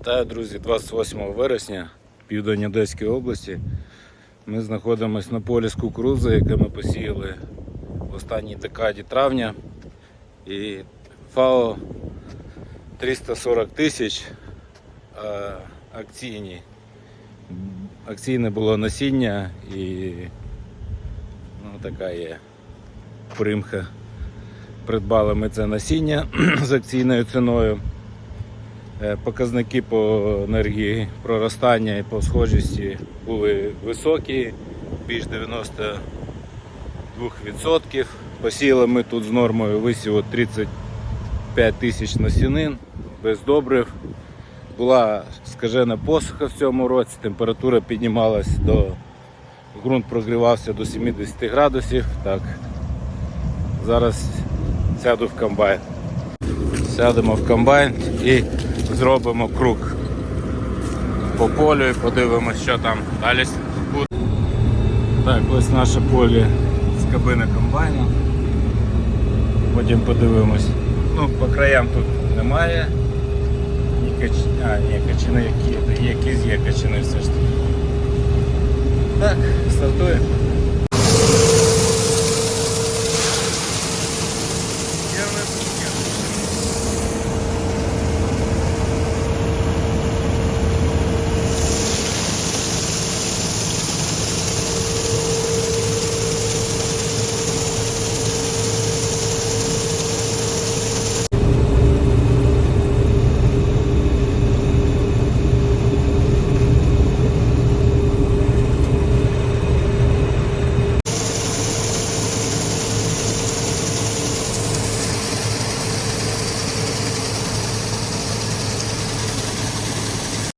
Вітаю, друзі, 28 вересня, південь Одеської області. Ми знаходимося на полі з кукурузи, яке ми посіяли в останній декаді травня. І ФАО 340 тисяч акційні. Акційне було насіння і ну, така є примха. Придбали ми це насіння з акційною ціною. Е, Показники по енергії проростання і по схожості були високі, більш 92%. Посіяли ми тут з нормою висіву 35 тисяч насінин без добрив. Була скажена посуха в цьому році, температура піднімалась до ґрунт прогрівався до 70 градусів. Так, зараз сяду в комбайн. Сядемо в комбайн і зробимо круг по полю і подивимося, що там далі буде. Так, ось наше поле з кабини комбайну. Потім подивимось. Ну, по краям тут немає. Ні кач... А, ні, качани які, якісь є качани все ж таки. Так, стартуємо.